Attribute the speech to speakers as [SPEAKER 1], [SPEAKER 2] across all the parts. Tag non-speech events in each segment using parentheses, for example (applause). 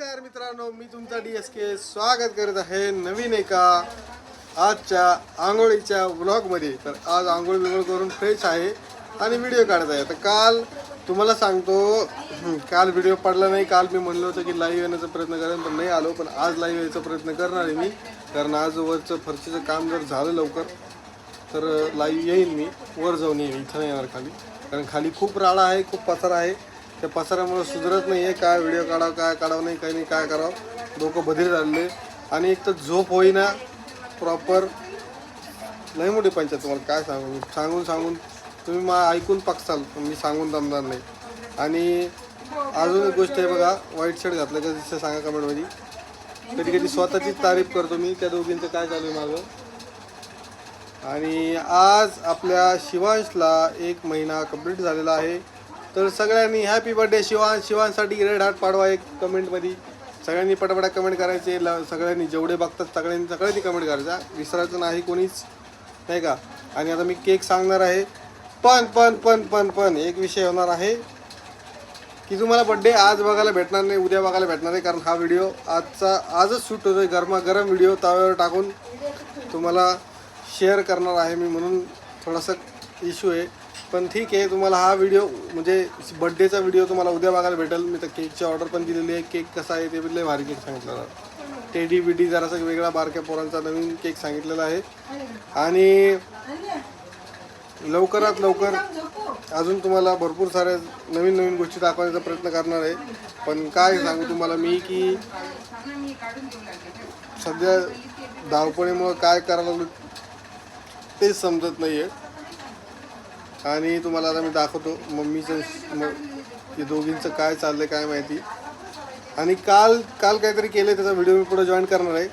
[SPEAKER 1] नमस्कार मित्रांनो मी तुमचा डी एस के स्वागत करत आहे नवीन एका आजच्या आंघोळीच्या व्लॉगमध्ये तर आज आंघोळ बिघोळ करून फ्रेश आहे आणि व्हिडिओ काढत आहे. तर काल तुम्हाला सांगतो काल व्हिडिओ पडला नाही. काल मी म्हणलं होतं की लाईव्ह येण्याचा प्रयत्न करेन पण नाही आलो. पण आज लाईव्ह यायचा प्रयत्न करणार आहे मी. कारण आज वरचं फरशीचं काम जर झालं लवकर तर लाईव्ह येईन मी. वर जाऊन येईन इथं नाही येणार खाली. कारण खाली खूप राडा आहे खूप पसारा आहे. त्या पसाऱ्यामुळे सुधरत नाही आहे. काय व्हिडिओ काढावं काय काढावं नाही काही नाही काय करावं. डोकं बधीर झाले आणि एक तर झोप होईना प्रॉपर लई मोठी पंचायत तुम्हाला काय सांगू? सांगून सांगून तुम्ही मा ऐकून पक्षाल मी सांगून दमणार नाही. आणि अजून एक गोष्ट आहे बघा वाईट शर्ट घातलं का दिसतं सांगा कमेंटमध्ये कधी कधी स्वतःचीच तारीफ करतो मी त्या दोघींचं काय चालू आहे माझं आणि आज आपल्या शिवांशला एक महिना कंप्लीट झालेला आहे. तर सगळ्यांनी हॅपी बर्थडे शिवान शिवानसाठी रेड हार्ट पाडवा एक कमेंटमध्ये सगळ्यांनी पटापटा कमेंट करायचे ल सगळ्यांनी जेवढे बघतात सगळ्यांनी सगळ्यांनी कमेंट करायचा. विसरायचं नाही कोणीच नाही का? आणि आता मी केक सांगणार आहे. पण पण पण पण पण एक विषय होणार आहे की तुम्हाला बड्डे आज बघायला भेटणार नाही उद्या बघायला भेटणार नाही कारण हा व्हिडिओ आजचा आजच शूट होतोय. गरमागरम व्हिडिओ तव्यावर टाकून तुम्हाला शेअर करणार आहे मी म्हणून थोडासा इश्यू आहे. पण ठीक आहे तुम्हाला हा व्हिडिओ म्हणजे बड्डेचा व्हिडिओ तुम्हाला उद्या बघायला भेटेल. मी तर केकची ऑर्डर पण दिलेली आहे. केक कसा आहे ते बदले भारी केक सांगितलेला टेडी बिडी जरासा वेगळा बारक्या पोरांचा नवीन केक सांगितलेला आहे. आणि लवकरात लवकर अजून तुम्हाला भरपूर साऱ्या नवीन नवीन गोष्टी दाखवण्याचा प्रयत्न करणार आहे. पण काय सांगू तुम्हाला मी की सध्या धावपळीमुळं काय करायला ते तेच समजत नाही आहे आणि तुम्हाला आता मी दाखवतो मम्मीचं मग ते दोघींचं काय चाललंय काय माहिती. आणि काल काल काहीतरी केलं त्याचा व्हिडिओ मी पुढे जॉईन करणार आहे.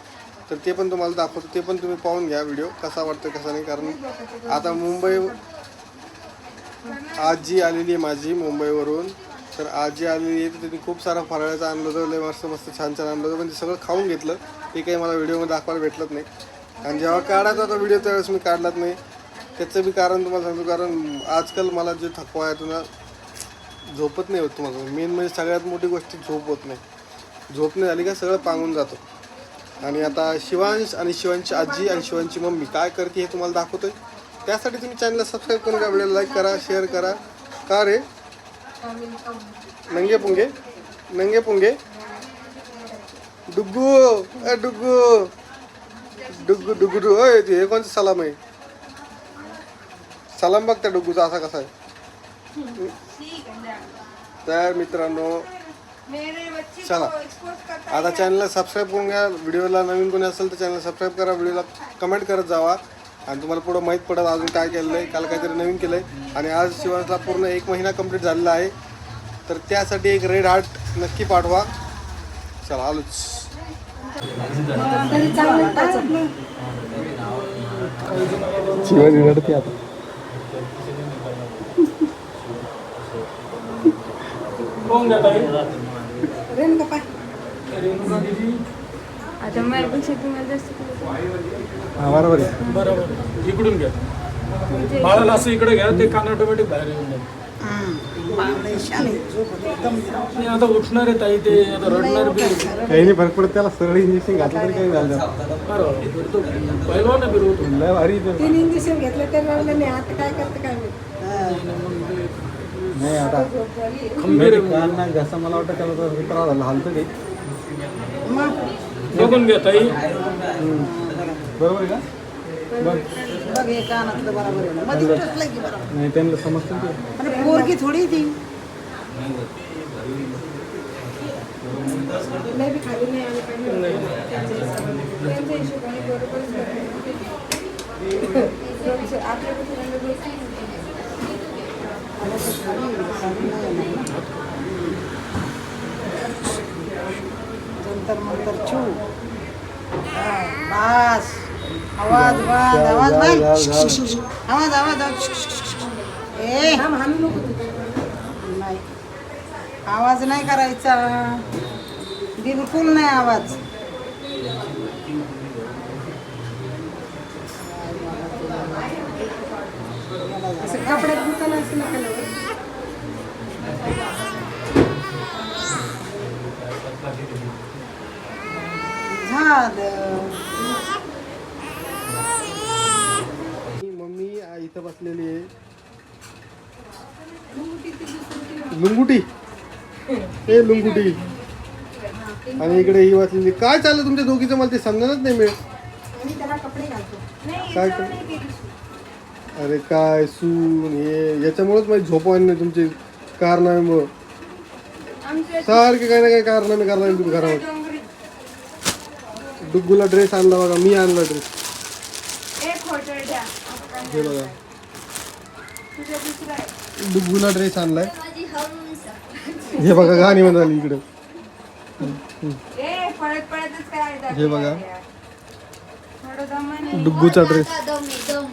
[SPEAKER 1] तर ते पण तुम्हाला दाखवतो ते पण तुम्ही पाहून घ्या व्हिडिओ कसा वाटतं कसा नाही कारण आता मुंबई आजी आलेली आहे माझी मुंबईवरून. तर आजी आलेली आहे तर त्यांनी खूप सारा फराळाचं आणलं होतं लय मस्त मस्त छान छान आणलं होतं पण ते सगळं खाऊन घेतलं. ते काही मला व्हिडिओमध्ये दाखवायला भेटलंच नाही. आणि जेव्हा काढायचा होता व्हिडिओ त्यावेळेस मी काढलाच नाही. त्याचं बी कारण तुम्हाला सांगतो कारण आजकाल मला जे थकवा आहे तुला झोपत नाही होत तुम्हाला. मेन म्हणजे सगळ्यात मोठी गोष्ट झोप होत नाही. झोप नाही झाली का सगळं पांगून जातो. आणि आता शिवांश आणि शिवांची आजी आणि शिवांची मम्मी काय करते हे तुम्हाला दाखवतोय. त्यासाठी तुम्ही चॅनलला सबस्क्राईब करून का व्हिडिओ लाईक करा शेअर करा. का रे? नंगे पुंगे? नंगे पुंगे? डुग्गू अ डुग्गू. डुग्गू डुग्गू डु हे कोणतं सलाम आहे? सलाम बघ त्या डुगूचा असा कसा आहे. तर मित्रांनो चला. आता चॅनलला सबस्क्राईब करून घ्या. व्हिडिओला नवीन कोणी असेल तर चॅनल सबस्क्राईब करा. व्हिडिओला कमेंट करत जावा. आणि तुम्हाला पुढं माहीत पडत अजून काय केलं आहे काल काहीतरी नवीन केलं आहे आणि आज शिवांशला पूर्ण एक महिना कंप्लीट झालेला आहे. तर त्यासाठी एक रेड हार्ट नक्की पाठवा. चला आलोच. शिवाजी रडते आता.
[SPEAKER 2] आता माझ्यापेक्षा तुम्हाला जास्त
[SPEAKER 1] हा बरोबर आहे.
[SPEAKER 3] बरोबर. इकडून घ्या. बाळाला असं इकडे घ्या ते कान ऑटोमॅटिक बाहेर येऊन जाईल. नाही आता उठणार आहे ताई ते आता रडणार बी
[SPEAKER 1] काही नाही फरक पडत त्याला सरळ इंजेक्शन घातलं तरी काही झालं
[SPEAKER 3] पहिलवान आहे फिरवतो.
[SPEAKER 1] लय भारी ते.
[SPEAKER 4] तीन इंजेक्शन घेतलं तर रडलं नाही आता काय करतं काय माहीत.
[SPEAKER 1] नाही आता
[SPEAKER 3] खंबीर आहे.
[SPEAKER 1] घसा मला वाटतं त्याला तर त्रास झाला हालतं ते.
[SPEAKER 3] बघून घ्या ताई.
[SPEAKER 1] बरोबर आहे का? बघ
[SPEAKER 4] बघ हे कानातलं बरोबर आहे. मध्ये टचलं की बरोबर.
[SPEAKER 1] नाही त्यांना समजतं ते.
[SPEAKER 4] आणि पोरगी थोडी ती.
[SPEAKER 2] नाही बी खाली नाही आलं पाहिजे त्यांच्या हिशोबाने बरोबरच बघायचं. आपल्या कुठे गोष्टी
[SPEAKER 4] नंतर नंतर छू. हा, बास. आवाज आवाज आवाज बाय आवाज आवाज आवाज ए. नाही. आवाज नाही करायचा. बिलकुल नाही आवाज.
[SPEAKER 2] असं कपड्यात दुकान असं नका लावू.
[SPEAKER 4] झालं.
[SPEAKER 1] मम्मी इथं बसलेली आहे. लुंगुटी ए लुंगुटी. आणि इकडे ही वाचलेली. काय चाललं तुमच्या दोघीचं? मला ते समजणच नाही मिळत. काय अरे काय सून हे याच्यामुळेच माझी झोप आली नाही तुमची
[SPEAKER 2] आमच्या
[SPEAKER 1] सारखे काही ना काही कारनामे करणार तुम्ही घरामध्ये.
[SPEAKER 2] डोंगरी
[SPEAKER 1] डुग्गूला ड्रेस आणला बघा मी आणला ड्रेस
[SPEAKER 2] एक हॉटेल द्या.
[SPEAKER 1] हे बघा.
[SPEAKER 2] तुझा दुसरा आहे
[SPEAKER 1] डुग्गूला ड्रेस आणलाय. हे बघा गाणी म्हणाली इकडे.
[SPEAKER 2] ए पळत पळतच करायचं
[SPEAKER 1] हे बघा.
[SPEAKER 2] थोडं दमाने
[SPEAKER 1] डुग्गूचा ड्रेस
[SPEAKER 5] दम आहे, दम.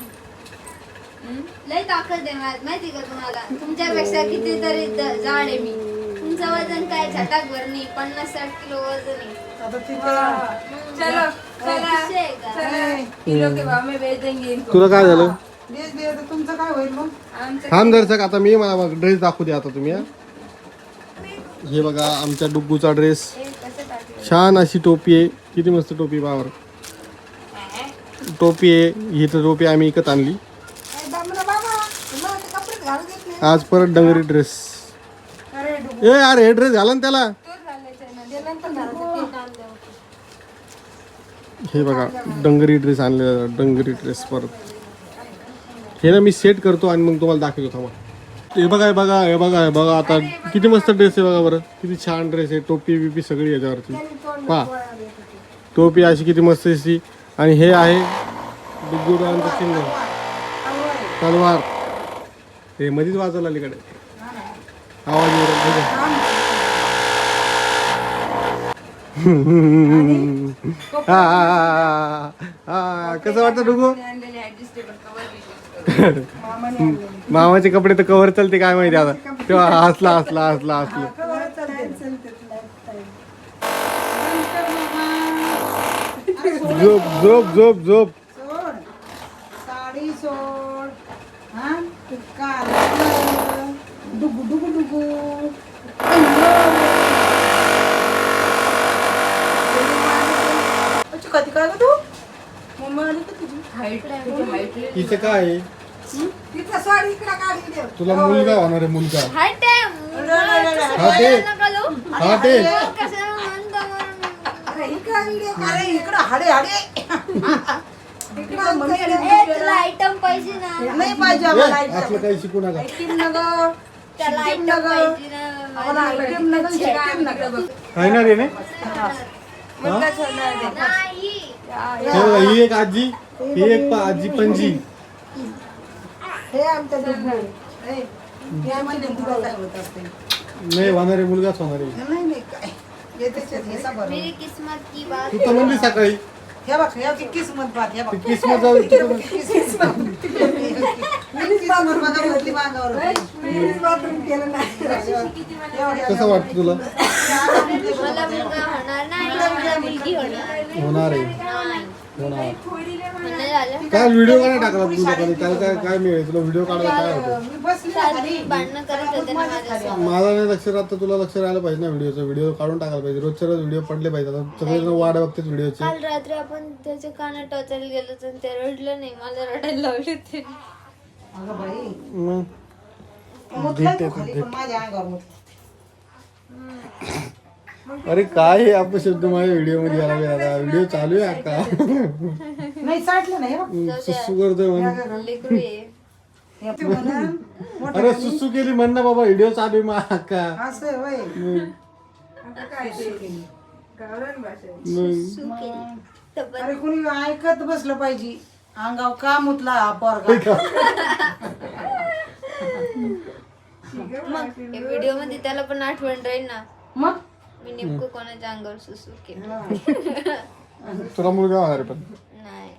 [SPEAKER 5] लय ताकद आहे माहिती का तुम्हाला? तुमच्यापेक्षा कितीतरी द- जाड आहे मी. तुमचं वजन काय छटाक भर नाही पन्नास साठ किलो वजन आहे.
[SPEAKER 4] आता तिथे
[SPEAKER 2] चलो चला.
[SPEAKER 5] खुशी आहे का?
[SPEAKER 2] चला. किलो के भाव में बेच देंगे इनको
[SPEAKER 1] तुला काय झालं?
[SPEAKER 4] देश दे तर तुमचं काय होईल मग?
[SPEAKER 2] आमचं
[SPEAKER 1] थांब दर्शक आता मी मला ड्रेस दाखवू दे आता तुम्ही हा. हे बघा आमच्या डुग्गूचा ड्रेस
[SPEAKER 2] ए, कसं टाकलं
[SPEAKER 1] छान अशी टोपी आहे. किती मस्त टोपी पावर टोपी आहे ही तर टोपी आम्ही विकत आणली
[SPEAKER 4] ए, दामना बाबा तुम्हाला ते कपडे घालू देत नाही
[SPEAKER 1] आज परत डंगरी ड्रेस ए अरे हे ड्रेस घाला ना त्याला. हे बघा डंगरी ड्रेस आणलेला डंगरी ड्रेस परत. हे ना मी सेट करतो आणि मग तुम्हाला दाखवतो थांबा. हे बघा हे बघा हे बघा हे बघा आता किती मस्त ड्रेस आहे बघा बरं. किती छान ड्रेस आहे टोपी बिपी सगळी याच्यावरती. पहा. टोपी अशी किती मस्त दिसती. आणि हे आहे डुग्गुरांचं चिन्ह. तलवार. हे मध्येच वाजवलं अलीकडे. आवाज. हे. (laughs) हा, हा, हा, हा, हा. कसं वाटतं डुगू? मामाचे कपडे तर कवर चालते काय माहिती आता. तेव्हा हसला हसला हसला हसला. झोप झोप झोप झोप
[SPEAKER 4] सोड साडी सोड हा काल डुगू डुगू डुगू अच्छा, कधी काय ग तू मम्मी आली का तुझी
[SPEAKER 2] हाईट तुझी हाईट
[SPEAKER 1] हिचं काय? आहे?
[SPEAKER 4] तिथं साडी इकडं काढली दे
[SPEAKER 1] तुला मुलगा होणार आहे मुलगा.
[SPEAKER 5] हाट आहे.
[SPEAKER 1] हा ते. हा?
[SPEAKER 4] अरे इकडं व्हिडिओ अरे इकडं हाडे हाडे. इकडं
[SPEAKER 5] तुला आयटम पाहिजे ना
[SPEAKER 4] नाही. पाहिजे
[SPEAKER 1] ए,
[SPEAKER 4] आम्हाला
[SPEAKER 1] असलं
[SPEAKER 4] आयटम
[SPEAKER 1] काही शिकू नका.
[SPEAKER 4] आयटम नगं
[SPEAKER 5] त्याला
[SPEAKER 4] आयटम
[SPEAKER 5] पाहिजे ना
[SPEAKER 4] आम्हाला आयटम नगं आयटम नगं
[SPEAKER 1] आहे ना? रे ने?
[SPEAKER 2] आहे.
[SPEAKER 5] नाही.
[SPEAKER 1] हे बघा, ही एक आजी ही एक पा- आजी पंजी
[SPEAKER 4] हे आमच्या हे होत असते
[SPEAKER 1] नाही मुलगाच होणार. आहे
[SPEAKER 4] नाही नाही काय? येतेच येते, हे बरोबर
[SPEAKER 5] मेरी किस्मत की बात
[SPEAKER 1] तू तर म्हणली सकाळी.
[SPEAKER 4] हे बघ हे किस्मत बात हे बघ.
[SPEAKER 1] ती किस्मत जाऊ तू तर म्हण-
[SPEAKER 4] किस्मत बघा वरती मागावर
[SPEAKER 1] कसं वाटतं तुला?
[SPEAKER 5] मला मुलगा होणार नाही मला मुलगी होणार
[SPEAKER 1] होणार आहे.
[SPEAKER 5] नाही.
[SPEAKER 1] होणार.
[SPEAKER 5] म्हणणं झालं?
[SPEAKER 1] काल व्हिडिओ काय टाकला तुझ्या कधी? त्याला काय काय मिळेल? तुला व्हिडिओ काढायला काय होतं?
[SPEAKER 4] मी बसली
[SPEAKER 5] काल मी भांडणं करत होते ना माझ्यासोबत.
[SPEAKER 1] माझा नाही लक्ष राहत तर तुला लक्ष राहायला पाहिजे ना व्हिडिओचं व्हिडिओ काढून टाकायला पाहिजे. रोजच्या रोज व्हिडिओ पडले पाहिजे. आता सगळेजण वाट बघतात व्हिडिओचे
[SPEAKER 5] काल रात्री आपण त्याच्या कानात टोचायला गेलो तर ते रडलं नाही. मला रडायला लावले ते.
[SPEAKER 4] अगं बाई.
[SPEAKER 1] मग?
[SPEAKER 4] मुतलाय तू खाली पण माझ्या अंगावर मुतला.
[SPEAKER 1] अरे काय हे अपशब्द माझ्या व्हिडिओमध्ये आला आता? व्हिडिओ चालू आहे
[SPEAKER 4] नाही नाही हे बघ.
[SPEAKER 1] सुसू करतोय म्हणून
[SPEAKER 5] लेकरू आहे.
[SPEAKER 4] तू म्हणा, मोठं
[SPEAKER 1] अरे सुसू केली म्हण ना बाबा व्हिडिओ चालू आहे मा का
[SPEAKER 4] असं आहे होय
[SPEAKER 2] आता काय ते गावरान भाषा. आहे.
[SPEAKER 1] मग.
[SPEAKER 5] सू केली. तर
[SPEAKER 4] अरे कुणी ऐकत बसलं पाहिजे. अंगाव का मुतला हा पोरगा?
[SPEAKER 5] मग? व्हिडिओमध्ये त्याला पण आठवण राहील ना.
[SPEAKER 4] मग?
[SPEAKER 5] मी नेमकं कोणाच्या अंगावर सुसू केलं? (laughs)
[SPEAKER 1] तुला मुलगा होणार आहे पण.
[SPEAKER 5] नाही.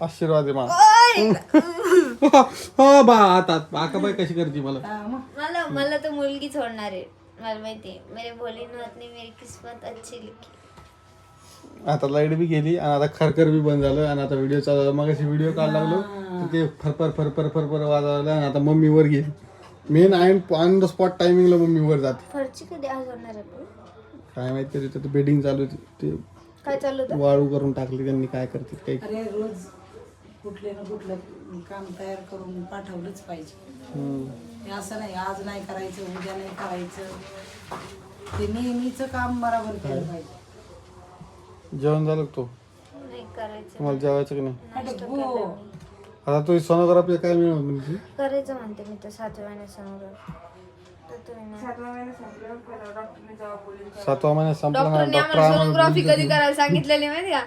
[SPEAKER 1] आशीर्वाद आहे मा. (laughs) हो बा आता बाई कशी करते मला?
[SPEAKER 4] हा,
[SPEAKER 5] मला मला तर मुलगीच होणार आहे. मला माहिती मेरे भोली नाथ ने मेरी किस्मत अच्छी लिखी.
[SPEAKER 1] आता लाइट बी गेली आणि आता खरखर बी बंद झालं आणि आता व्हिडिओ चालू झाला. मग व्हिडिओ काढ लागलो. तर ते फरफर फरफर फरफर वाजवलं आणि आता मम्मी वर गेली. Main eye on the spot टायमिंगला मम्मी वर जाते.
[SPEAKER 5] फरची कधी आज होणार आहे पण?
[SPEAKER 1] काय माहिती तरी तिथं बेडिंग चालू होती. ते
[SPEAKER 5] काय चालू होतं?
[SPEAKER 1] वाळू करून टाकली त्यांनी काय करते काही
[SPEAKER 4] अरे रोज कुठले ना कुठलं काम तयार करून पाठवलंच पाहिजे.
[SPEAKER 1] हम्म.
[SPEAKER 4] हे असं नाही आज नाही करायचं उद्या नाही करायचं. ते नेहमीचं काम बरोबर केलं पाहिजे.
[SPEAKER 1] जेवण झालं का तो?
[SPEAKER 5] नाही करायचं.
[SPEAKER 1] तुम्हाला जेवायचं की नाही?
[SPEAKER 4] हो.
[SPEAKER 1] आता तो सोनोग्राफी काय मिळणार म्हणजे
[SPEAKER 5] करायचं म्हणते मी तर सातव्या महिन्यात समोर तर तुम्ही नाही.
[SPEAKER 2] सातवा महिना संपल्यावर पहिला डॉक्टरने जबाब बोलले
[SPEAKER 1] सातवा महिना संपला ना
[SPEAKER 5] डॉक्टरने
[SPEAKER 1] डॉक्टर
[SPEAKER 5] आम्हाला सोनोग्राफी कधी करायला सांगितलेली माहिती का?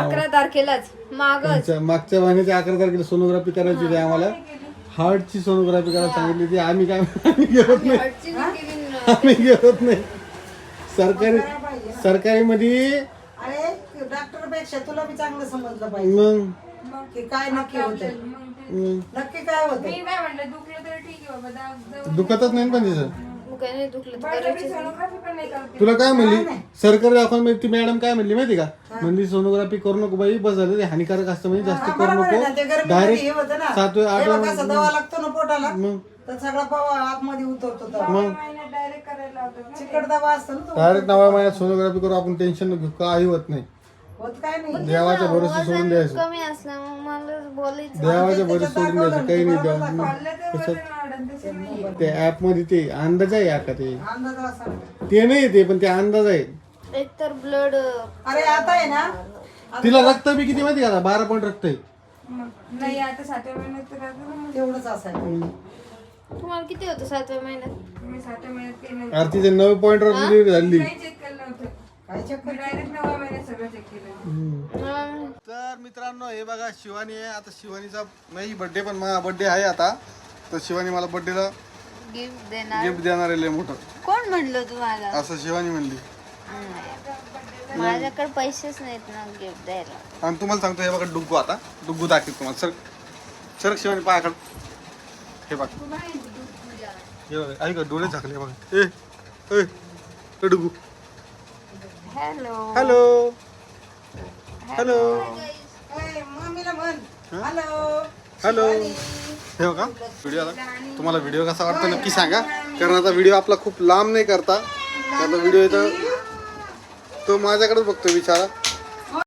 [SPEAKER 5] अकरा तारखेलाच मागच.
[SPEAKER 1] मागच्या मागच्या महिन्याच्या अकरा तारखेला सोनोग्राफी करायची होती आम्हाला. हार्टची सोनोग्राफी करायला सांगितली होती. आम्ही काय आम्ही गेलोच नाही.
[SPEAKER 5] केली न.
[SPEAKER 1] आम्ही गेलोच नाही. सरकारी सरकारी मध्ये
[SPEAKER 4] अरे डॉक्टरपेक्षा तुला बी चांगलं समजलं पाहिजे.
[SPEAKER 1] मग?
[SPEAKER 4] की काय नक्की होत.
[SPEAKER 1] मग?
[SPEAKER 4] नक्की काय होत
[SPEAKER 2] मी काय म्हणलं दुखलं तर ठीक आहे बाबा दा- दा-
[SPEAKER 1] दुखतच नाही ना पण तिचं?
[SPEAKER 5] मग काय नाही दुखलं तर
[SPEAKER 2] बळजबरी
[SPEAKER 5] करायचं
[SPEAKER 2] सोनोग्राफी पण नाही करते.
[SPEAKER 1] तुला काय म्हणली? सरकारी दवाखान्यात ती मॅडम काय म्हणली माहिती का? म्हणली सोनोग्राफी करू नको बाई बस झालं ते हानिकारक असतं म्हणजे जास्त करू
[SPEAKER 4] बरोबर आहे ना ते
[SPEAKER 1] नको
[SPEAKER 4] गर्मीमध्ये हे होतं ना.
[SPEAKER 1] सातव्या
[SPEAKER 4] हे बघ असं दवा लागतो ना पोटाला
[SPEAKER 1] मग?
[SPEAKER 4] तर सगळा पवा आतमध्ये उतरतो तो.
[SPEAKER 2] महिन्यात डायरेक्ट करायला लावतात ना.
[SPEAKER 4] चिकट दवा असतो ना तो.
[SPEAKER 1] डायरेक्ट नव्या महिन्यात सोनोग्राफी करू आपण टेन्शन घेऊ काही होत नाही.
[SPEAKER 4] होत काय नाही.
[SPEAKER 1] देवाच्या भरोसे सोडून द्यायचं.
[SPEAKER 5] कमी असल्यामुळे मला बोलायचं.
[SPEAKER 1] देवाच्या भरोसे सोडून द्यायचं. काही नाही देवा. ते ऍपमध्ये ते अंदाज आहे का ते.
[SPEAKER 4] अंदाज असा
[SPEAKER 1] ते नाही ते पण ते अंदाज आहे.
[SPEAKER 5] एक तर ब्लड
[SPEAKER 4] अरे आता आहे ना?
[SPEAKER 1] तिला रक्त बी किती माहिती का? बारा पॉईंट रक्त आहे.
[SPEAKER 2] नाही आता सातव्या महिन्यात तर आता मग
[SPEAKER 4] तेवढंच असायचं.
[SPEAKER 5] तुम्हाला किती होतं सातव्या महिन्यात?
[SPEAKER 2] मी सातव्या महिन्यात काही नाही
[SPEAKER 1] अरे तिथे नऊ पॉईंट रक्त डिलिव्हरी झाली
[SPEAKER 2] काही चेक केलं नव्हतं.
[SPEAKER 5] हा.
[SPEAKER 1] तर मित्रांनो हे बघा शिवानी आहे. आता शिवानीचा नाही बर्थडे पण माझा बर्थडे आहे आता. तर शिवानी मला बर्थडेला
[SPEAKER 5] गिफ्ट देणार.
[SPEAKER 1] गिफ्ट देणार आहे लय मोठं.
[SPEAKER 5] कोण म्हणलं तुम्हाला?
[SPEAKER 1] असं शिवानी म्हणली.
[SPEAKER 5] माझ्याकडे पैसेच नाहीत ना गिफ्ट द्यायला.
[SPEAKER 1] आणि तुम्हाला सांगतो हे बघा डुग्गू आता. डुग्गू दाखव तुम्हाला. सर सर शिवानी पायाकड. हे बघा. हे बघा ऐका डोळे झाकले बघा. ए ए ए, डुग्गू.
[SPEAKER 5] हॅलो
[SPEAKER 1] हॅलो हॅलो
[SPEAKER 4] ए, मम्मीला म्हण. हॅलो
[SPEAKER 1] हॅलो हे बघा. व्हिडिओ आला. तुम्हाला व्हिडिओ कसा वाटतो नक्की सांगा. कारण आता व्हिडिओ आपला खूप लांब नाही करता. आता व्हिडिओ येतं तो माझ्याकडेच बघतो विचारा